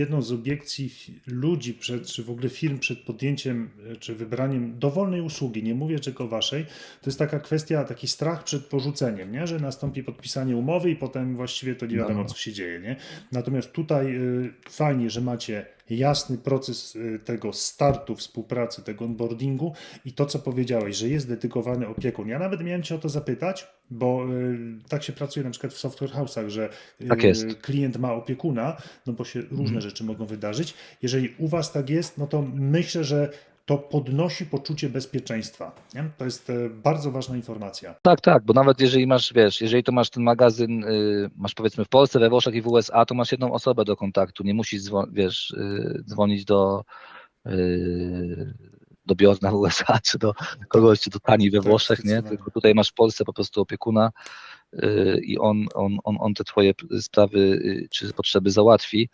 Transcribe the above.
Jedną z obiekcji ludzi, przed, czy w ogóle firm przed podjęciem e, czy wybraniem dowolnej usługi, nie mówię tylko waszej, to jest taka kwestia, taki strach przed porzuceniem, nie? że nastąpi podpisanie umowy i potem właściwie to nie wiadomo, No. co się dzieje. Nie? Natomiast tutaj y, fajnie, że macie jasny proces y, tego startu współpracy, tego onboardingu i to, co powiedziałeś, że jest dedykowany opiekun. Ja nawet miałem Cię o to zapytać, bo y, tak się pracuje na przykład w software house'ach, że y, Tak klient ma opiekuna, no bo się różne Mhm. rzeczy mogą wydarzyć. Jeżeli u Was tak jest, no to myślę, że to podnosi poczucie bezpieczeństwa. Nie? To jest e, bardzo ważna informacja. Tak, tak, bo nawet jeżeli masz, wiesz, jeżeli to masz ten magazyn, y, masz powiedzmy w Polsce, we Włoszech i w USA, to masz jedną osobę do kontaktu, nie musisz, dzwo- wiesz, y, dzwonić do y, do Bjorna w USA, czy do kogoś, czy do Tani we Tak, Włoszech, nie? Tylko tutaj masz w Polsce po prostu opiekuna y, i on, on, on, on te twoje sprawy y, czy potrzeby załatwi.